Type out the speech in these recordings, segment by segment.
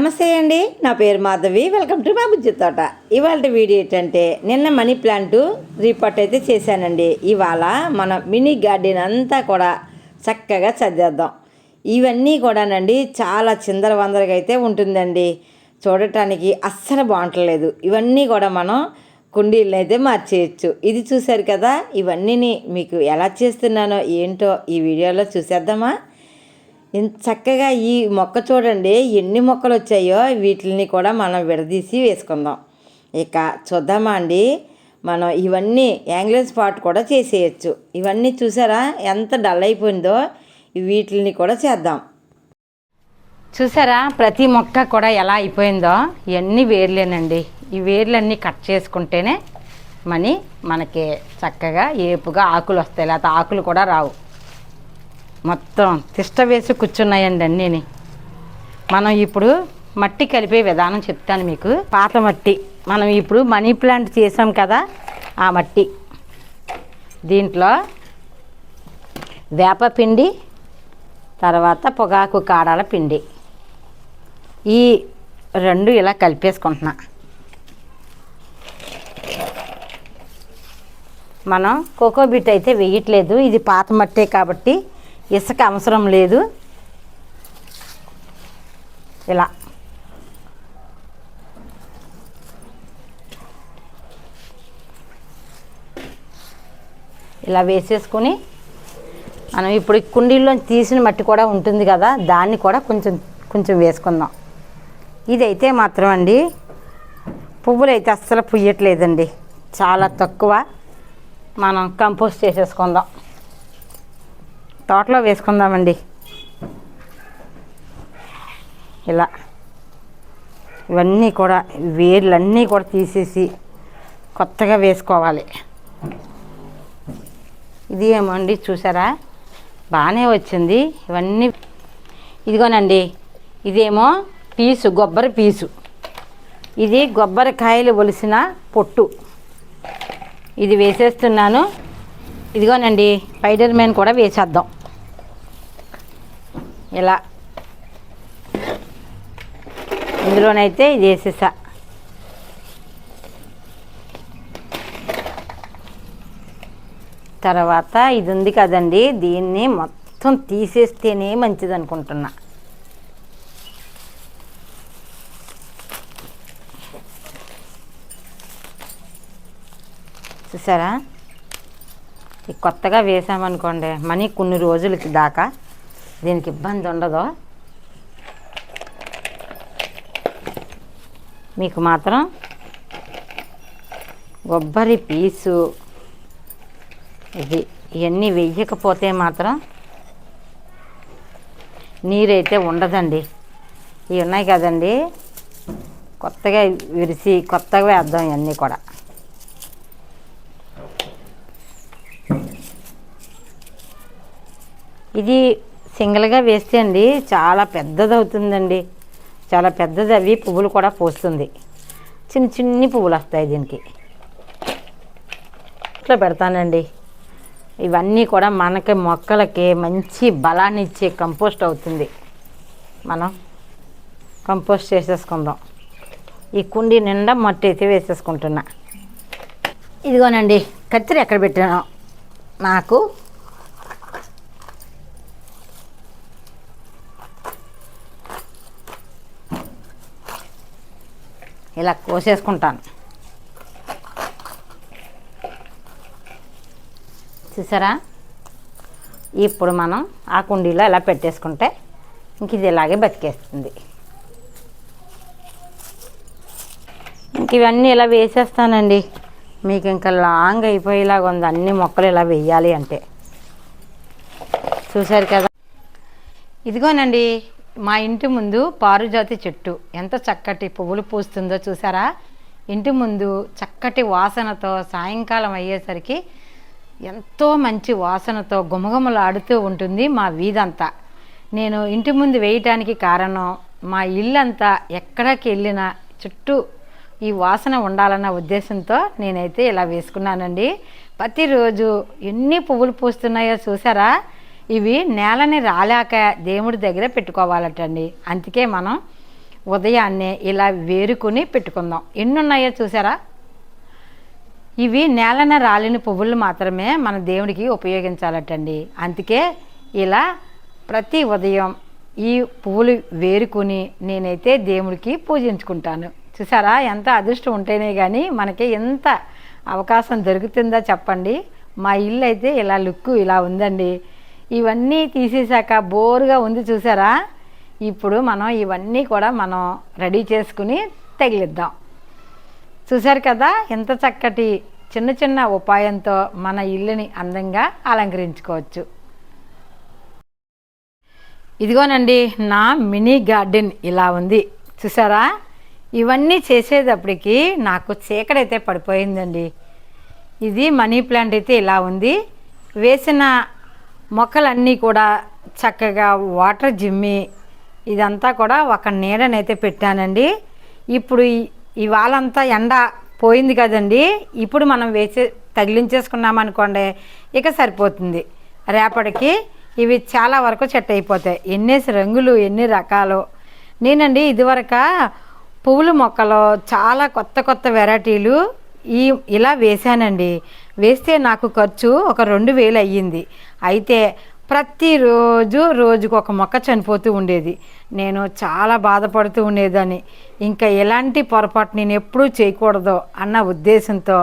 నమస్తే అండి నా పేరు మాధవి వెల్కమ్ టు మా బుజ్జి తోట. ఇవాళ వీడియో ఏంటంటే నిన్న మనీ ప్లాంట్ రీపోర్ట్ అయితే చేశానండి. ఇవాళ మన మినీ గార్డెన్ అంతా కూడా చక్కగా చదివేద్దాం ఇవన్నీ కూడానండి చాలా చిందర వందరగా అయితే ఉంటుందండి. చూడటానికి అస్సలు బాగుంటలేదు. ఇవన్నీ కూడా మనం కుండీలను అయితే మార్చేయచ్చు. ఇది చూశారు కదా ఇవన్నీ మీకు ఎలా చేస్తున్నానో ఏంటో ఈ వీడియోలో చూసేద్దామా? చక్కగా ఈ మొక్క చూడండి ఎన్ని మొక్కలు వచ్చాయో వీటిని కూడా మనం విడదీసి వేసుకుందాం. ఇక చూద్దామా అండి. మనం ఇవన్నీ యాంగ్లర్ స్పాట్ కూడా చేసేయచ్చు. ఇవన్నీ చూసారా? ఎంత డల్ అయిపోయిందో వీటిని కూడా చేద్దాం. చూసారా? ప్రతి మొక్క కూడా ఎలా అయిపోయిందో? ఇవన్నీ వేర్లేనండి. ఈ వేర్లన్నీ కట్ చేసుకుంటేనే మనీ మనకి చక్కగా ఏపుగా ఆకులు వస్తాయి లేకపోతే ఆకులు కూడా రావు. మొత్తం తిష్ట వేసి కూర్చున్నాయండి అన్నీని. మనం ఇప్పుడు మట్టి కలిపే విధానం చెప్తాను మీకు. పాత మట్టి. మనం ఇప్పుడు మనీ ప్లాంట్ చేసాం కదా ఆ మట్టి. దీంట్లో వేప పిండి తర్వాత పొగాకు కాడల పిండి. ఈ రెండు ఇలా కలిపేసుకుంటున్నా. మనం కోకోబిట్ అయితే వేయట్లేదు. ఇది పాత మట్టే కాబట్టి ఇసుక అవసరం లేదు. ఇలా. ఇలా వేసేసుకొని మనం ఇప్పుడు కుండీల్లో తీసిన మట్టి కూడా ఉంటుంది కదా దాన్ని కూడా కొంచెం కొంచెం వేసుకుందాం. ఇదైతే మాత్రం అండి పువ్వులు అయితే అస్సలు పుయ్యట్లేదండి. చాలా తక్కువ. మనం కంపోస్ట్ చేసేసుకుందాం. తోటలో వేసుకుందామండి. ఇలా. ఇవన్నీ కూడా వేర్లన్నీ కూడా తీసేసి కొత్తగా వేసుకోవాలి. ఇది ఏమో అండి చూసారా? బాగానే వచ్చింది. ఇవన్నీ ఇదిగోనండి ఇదేమో పీసు కొబ్బరి పీసు. ఇది కొబ్బరికాయలు ఒలిసిన పొట్టు. ఇది వేసేస్తున్నాను. ఇదిగోనండి స్పైడర్ మ్యాన్ కూడా వేసేద్దాం. ఇలా. ఇందులోనైతే ఇది వేసేసా. తర్వాత ఇది ఉంది కదండి దీన్ని మొత్తం తీసేస్తేనే మంచిది అనుకుంటున్నా. చూసారా? ఈ కొత్తగా వేసామనుకోండి మనీ కొన్ని రోజులకి దాకా దీనికి ఇబ్బంది ఉండదు. మీకు మాత్రం కొబ్బరి పీసు ఇది ఇవన్నీ వెయ్యకపోతే మాత్రం నీరైతే ఉండదండి. ఇవి ఉన్నాయి కదండి. కొత్తగా విరిసి కొత్తగా వేద్దాం ఇవన్నీ కూడా. ఇది సింగిల్గా వేస్తే అండి చాలా పెద్దది అవుతుందండి. చాలా పెద్దది అవి పువ్వులు కూడా పోస్తుంది. చిన్న చిన్ని పువ్వులు వస్తాయి దీనికి. ఇట్లా పెడతానండి. ఇవన్నీ కూడా మనకి మొక్కలకి మంచి బలాన్ని ఇచ్చే కంపోస్ట్ అవుతుంది. మనం కంపోస్ట్ చేసేసుకుందాం. ఈ కుండీ నిండా మట్టి అయితే వేసేసుకుంటున్నా. ఇదిగోనండి కత్తిరి ఎక్కడ పెట్టాను? నాకు ఇలా కోసేసుకుంటాను. చూసారా? ఇప్పుడు మనం ఆ కుండీలో ఇలా పెట్టేసుకుంటే ఇంక ఇది ఇలాగే బతికేస్తుంది. ఇంక ఇవన్నీ ఇలా వేసేస్తానండి. మీకు ఇంకా లాంగ్ అయిపోయేలాగా ఉంది. అన్ని మొక్కలు ఇలా వేయాలి అంటే. చూశారు కదా? ఇదిగోనండి మా ఇంటి ముందు పారుజాతి చెట్టు. ఎంత చక్కటి పువ్వులు పూస్తుందో చూసారా? ఇంటి ముందు చక్కటి వాసనతో సాయంకాలం అయ్యేసరికి ఎంతో మంచి వాసనతో గుమగుమలాడుతూ ఉంటుంది మా వీధంతా. నేను ఇంటి ముందు వేయటానికి కారణం మా ఇల్లంతా ఎక్కడికి వెళ్ళినా చుట్టూ ఈ వాసన ఉండాలన్న ఉద్దేశంతో నేనైతే ఇలా వేసుకున్నానండి. ప్రతిరోజు ఎన్ని పువ్వులు పూస్తున్నాయో చూసారా? ఇవి నేలని రాలేక దేవుడి దగ్గర పెట్టుకోవాలటండి. అందుకే మనం ఉదయాన్నే ఇలా వేరుకుని పెట్టుకుందాం. ఎన్ని ఉన్నాయో చూసారా? ఇవి నేలన రాలిన పువ్వులు మాత్రమే మన దేవుడికి ఉపయోగించాలటండి. అందుకే ఇలా ప్రతి ఉదయం ఈ పువ్వులు వేరుకుని నేనైతే దేవుడికి పూజించుకుంటాను. చూసారా? ఎంత అదృష్టం ఉంటేనే కానీ మనకి ఎంత అవకాశం దొరుకుతుందో చెప్పండి. మా ఇల్లు అయితే ఇలా లుక్ ఇలా ఉందండి. ఇవన్నీ తీసేశాక బోరుగా ఉంది చూసారా? ఇప్పుడు మనం ఇవన్నీ కూడా మనం రెడీ చేసుకుని తగిలిద్దాం. చూశారు కదా ఎంత చక్కటి చిన్న చిన్న ఉపాయంతో మన ఇల్లుని అందంగా అలంకరించుకోవచ్చు. ఇదిగోనండి నా మినీ గార్డెన్ ఇలా ఉంది. చూసారా? ఇవన్నీ చేసేటప్పటికి నాకు చీకడైతే పడిపోయిందండి. ఇది మనీ ప్లాంట్ అయితే ఇలా ఉంది. వేసిన మొక్కలన్నీ కూడా చక్కగా వాటర్ జిమ్మి ఇదంతా కూడా ఒక నీడనైతే పెట్టానండి. ఇప్పుడు ఇవాళంతా ఎండ పోయింది కదండి. ఇప్పుడు మనం వేసే తగిలించేసుకున్నామనుకోండి ఇక సరిపోతుంది. రేపటికి ఇవి చాలా వరకు చెట్టు అయిపోతాయి. ఎన్నేసి రంగులు ఎన్ని రకాలు. నేనండి ఇదివరక పువ్వుల మొక్కలు చాలా కొత్త కొత్త వెరైటీలు ఈ ఇలా వేశానండి. వేస్తే నాకు ఖర్చు ఒక రెండు వేలు అయ్యింది. అయితే ప్రతిరోజు రోజుకు ఒక మొక్క చనిపోతూ ఉండేది. నేను చాలా బాధపడుతూ ఉండేదాన్ని. ఇంకా ఎలాంటి పొరపాటు నేను ఎప్పుడూ చేయకూడదు అన్న ఉద్దేశంతో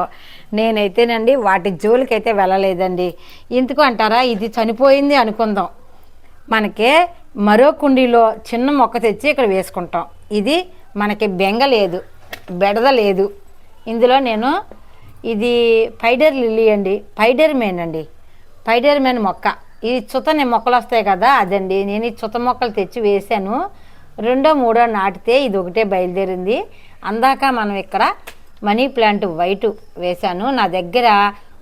నేనైతేనండి వాటి జోలికైతే వెళ్ళలేదండి. ఎందుకు అంటారా? ఇది చనిపోయింది అనుకుందాం. మనకి మరో కుండీలో చిన్న మొక్క తెచ్చి ఇక్కడ వేసుకుంటాం. ఇది మనకి బెంగ లేదు బెడద లేదు. ఇందులో నేను ఇది పైడర్ లిల్లీ అండి. పైడర్ మేన్ అండి. పైడర్ మేన్ మొక్క. ఈ చుతని మొక్కలు వస్తాయి కదా అదండి. నేను ఈ చుత మొక్కలు తెచ్చి వేశాను. రెండో మూడో నాటితే ఇది ఒకటే బయలుదేరింది. అందాక మనం ఇక్కడ మనీ ప్లాంట్ వైట్ వేశాను. నా దగ్గర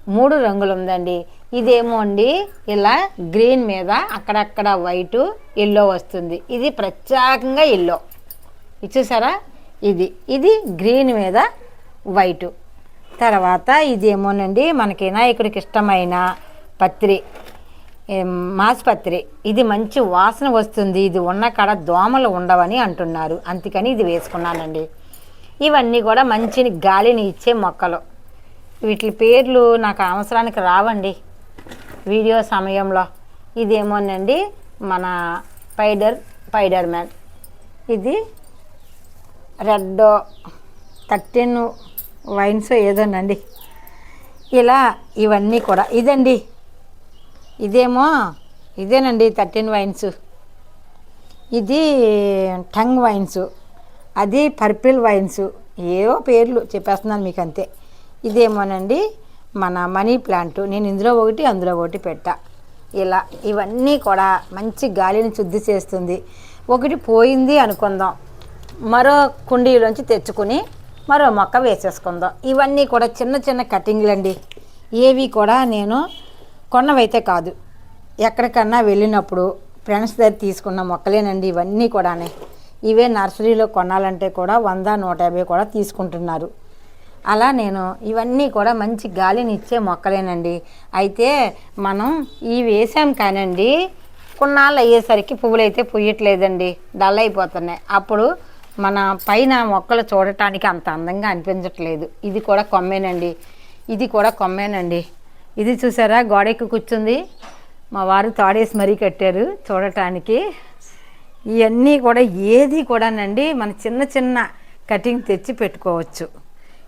మూడు రంగులు ఉందండి. ఇదేమో అండి ఇలా గ్రీన్ మీద అక్కడక్కడ వైటు ఎల్లో వస్తుంది. ఇది ప్రత్యేకంగా ఎల్లో. ఇది చూసారా? ఇది ఇది గ్రీన్ మీద వైటు. తర్వాత ఇదేమోనండి మనకి వినాయకుడికి ఇష్టమైన పత్రి. మాసుపత్రి ఇది మంచి వాసన వస్తుంది ఇది ఉన్న కాడ దోమలు ఉండవని అంటున్నారు. అందుకని ఇది వేసుకున్నానండి. ఇవన్నీ కూడా మంచి గాలిని ఇచ్చే మొక్కలు. వీటి పేర్లు నాకు అవసరానికి రావండి. వీడియో సమయంలో. ఇదేమోనండి మన పైడర్ పైడర్ మ్యాన్. ఇది రెడ్ థర్టీన్ వైన్స్ ఏదోనండి. ఇలా ఇవన్నీ కూడా. ఇదండి. ఇదేమో ఇదేనండి థర్టీన్ వైన్స్. ఇది టంగ్ వైన్స్. అది పర్పిల్ వైన్స్. ఏవో పేర్లు చెప్పేస్తున్నాను మీకు అంతే ఇదేమోనండి మన మనీ ప్లాంట్. నేను ఇందులో ఒకటి అందులో ఒకటి పెట్టా. ఇలా ఇవన్నీ కూడా మంచి గాలిని శుద్ధి చేస్తుంది. ఒకటి పోయింది అనుకుందాం. మరో కుండీలోంచి తెచ్చుకుని మరో మొక్క వేసేసుకుందాం. ఇవన్నీ కూడా చిన్న చిన్న కటింగ్లు అండి ఏవి కూడా నేను కొన్నవైతే కాదు. ఎక్కడికన్నా వెళ్ళినప్పుడు ఫ్రెండ్స్ దగ్గర తీసుకున్న మొక్కలేనండి ఇవన్నీ కూడానే. ఇవే నర్సరీలో కొనాలంటే కూడా వంద నూట యాభై కూడా తీసుకుంటున్నారు. అలా నేను ఇవన్నీ కూడా మంచి గాలిని ఇచ్చే మొక్కలేనండి. అయితే మనం ఇవి వేసాం కానండి కొన్నాళ్ళు అయ్యేసరికి పువ్వులు అయితే పుయ్యట్లేదండి. డల్ అయిపోతున్నాయి. అప్పుడు మన పైన మొక్కలు చూడటానికి అంత అందంగా అనిపించట్లేదు. ఇది కూడా కొమ్మేనండి. ఇది కూడా కొమ్మేనండి. ఇది చూసారా? గోడెక్కి కూర్చుంది. మా వారు తాడేసి మరీ కట్టారు చూడటానికి. ఇవన్నీ కూడా ఏది కూడానండి మన చిన్న చిన్న కటింగ్ తెచ్చి పెట్టుకోవచ్చు.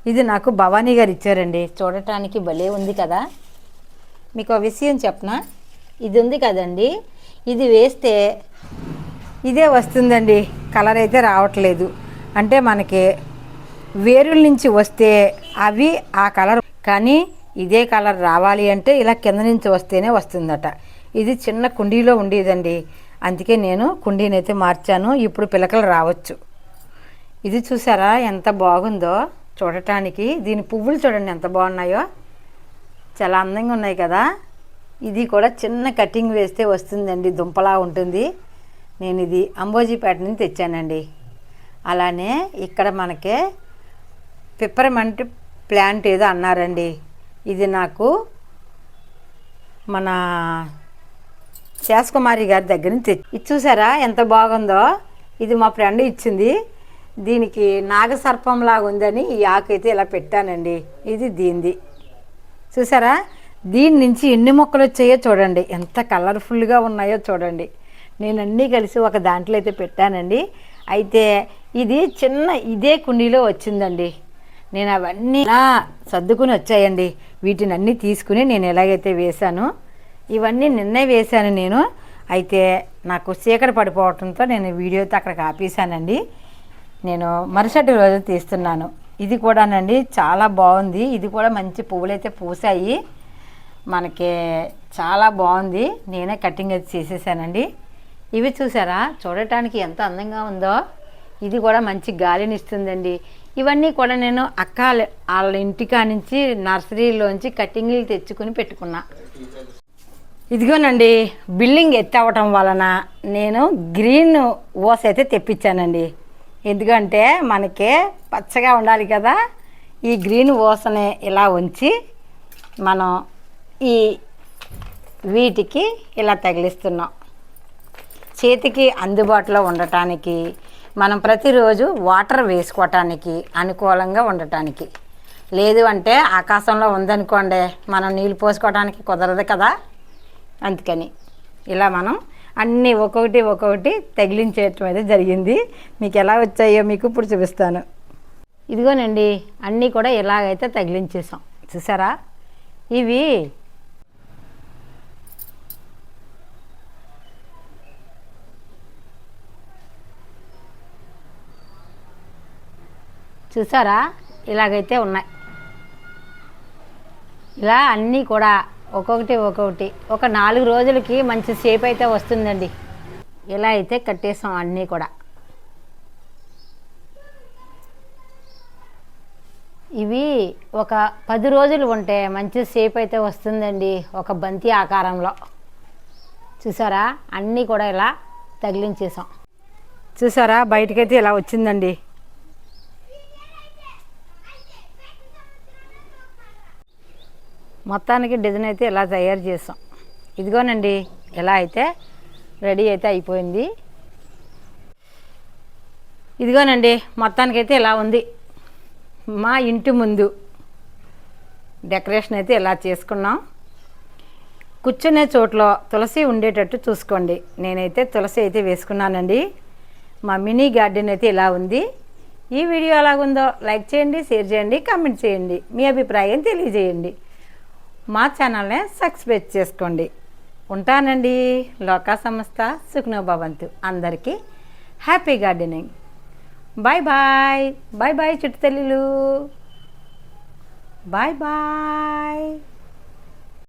ఇది నాకు భవానీ గారు ఇచ్చారండి. చూడటానికి భలే ఉంది కదా. మీకు ఒక విషయం చెప్పనా? ఇది ఉంది కదండి. ఇది వేస్తే ఇదే వస్తుందండి. కలర్ అయితే రావట్లేదు. అంటే మనకి వేరుల నుంచి వస్తే అవి ఆ కలర్ కానీ ఇదే కలర్ రావాలి అంటే ఇలా కింద నుంచి వస్తేనే వస్తుందట. ఇది చిన్న కుండీలో ఉండేదండి. అందుకే నేను కుండీని అయితే మార్చాను. ఇప్పుడు పిలకలు రావచ్చు. ఇది చూసారా ఎంత బాగుందో చూడటానికి. దీని పువ్వులు చూడండి ఎంత బాగున్నాయో. చాలా అందంగా ఉన్నాయి కదా. ఇది కూడా చిన్న కటింగ్ వేస్తే వస్తుందండి. దుంపలా ఉంటుంది. నేను ఇది అంబోజీపేట నుంచి తెచ్చానండి. అలానే ఇక్కడ మనకి పిప్పరమంటి ప్లాంట్ ఏదో అన్నారండి. ఇది నాకు మన శాసకుమారి గారి దగ్గర నుంచి తెచ్చి ఇది చూసారా ఎంత బాగుందో? ఇది మా ఫ్రెండ్ ఇచ్చింది. దీనికి నాగసర్పంలాగా ఉందని ఈ ఆకు అయితే ఇలా పెట్టానండి. ఇది దీనిది. చూసారా? దీని నుంచి ఎన్ని మొక్కలు వచ్చాయో చూడండి. ఎంత కలర్ఫుల్గా ఉన్నాయో చూడండి. నేను అన్నీ కలిసి ఒక దాంట్లో అయితే పెట్టానండి. అయితే ఇది చిన్న ఇదే కుండీలో వచ్చిందండి. నేను అవన్నీ ఇలా సర్దుకుని వచ్చాయండి. వీటిని అన్నీ తీసుకుని నేను ఎలాగైతే వేశాను ఇవన్నీ నిన్నే వేశాను నేను. అయితే నాకు చీకటి పడిపోవడంతో నేను వీడియో అక్కడికి ఆపేశానండి. నేను మరుసటి రోజు తీస్తున్నాను. ఇది కూడానండి చాలా బాగుంది. ఇది కూడా మంచి పువ్వులు అయితే పూసాయి మనకి చాలా బాగుంది. నేనే కటింగ్ అయితే చేసేసానండి. ఇవి చూసారా? చూడటానికి ఎంత అందంగా ఉందో? ఇది కూడా మంచి గాలిని ఇస్తుందండి ఇవన్నీ కూడా నేను అక్క వాళ్ళ ఇంటికా నుంచి నర్సరీలోంచి కటింగ్లు తెచ్చుకుని పెట్టుకున్నా. ఇదిగోనండి బిల్డింగ్ ఎత్తవటం వలన నేను గ్రీన్ ఓస్ అయితే తెప్పించానండి. ఎందుకంటే మనకి పచ్చగా ఉండాలి కదా. ఈ గ్రీన్ ఓసని ఇలా ఉంచి మనం ఈ వీటికి ఇలా తగిలిస్తున్నాం. చేతికి అందుబాటులో ఉండటానికి మనం ప్రతిరోజు వాటర్ వేసుకోవటానికి అనుకూలంగా ఉండటానికి. లేదు అంటే ఆకాశంలో ఉందనుకోండి మనం నీళ్ళు పోసుకోవడానికి కుదరదు కదా? అందుకని ఇలా మనం అన్నీ ఒక్కొక్కటి ఒక్కొక్కటి తగిలించేయటం అయితే జరిగింది. మీకు ఎలా వచ్చాయో మీకు ఇప్పుడు చూపిస్తాను. ఇదిగోనండి అన్నీ కూడా ఇలాగైతే తగిలించేసాం. చూసారా? ఇవి చూసారా? ఇలాగైతే ఉన్నాయి. ఇలా అన్నీ కూడా ఒక్కొక్కటి ఒక్కొక్కటి. ఒక నాలుగు రోజులకి మంచి షేప్ అయితే వస్తుందండి. ఇలా అయితే కట్టేసాం అన్నీ కూడా. ఇవి ఒక పది రోజులు ఉంటే మంచి షేప్ అయితే వస్తుందండి ఒక బంతి ఆకారంలో. చూసారా? అన్నీ కూడా ఇలా తగిలించేసాం. చూసారా? బయటకైతే ఇలా వచ్చిందండి. మొత్తానికి డిజైన్ అయితే ఇలా తయారు చేసాం. ఇదిగోనండి ఎలా అయితే రెడీ అయితే అయిపోయింది. ఇదిగోనండి మొత్తానికైతే ఇలా ఉంది. మా ఇంటి ముందు డెకరేషన్ అయితే ఇలా చేసుకున్నాం. కూర్చునే చోట్లో తులసి ఉండేటట్టు చూసుకోండి. నేనైతే తులసి అయితే వేసుకున్నానండి. మా మినీ గార్డెన్ అయితే ఇలా ఉంది. ఈ వీడియో ఎలాగుందో లైక్ చేయండి షేర్ చేయండి కామెంట్ చేయండి. మీ అభిప్రాయం తెలియజేయండి. మా ఛానల్ని సబ్స్క్రైబ్ చేసుకోండి. ఉంటానండి. లోకా సంస్థ సుఖ్నోభవంతు అందరికీ happy gardening. Bye bye. Bye bye చిట్టు తల్లిలు బాయ్ బాయ్.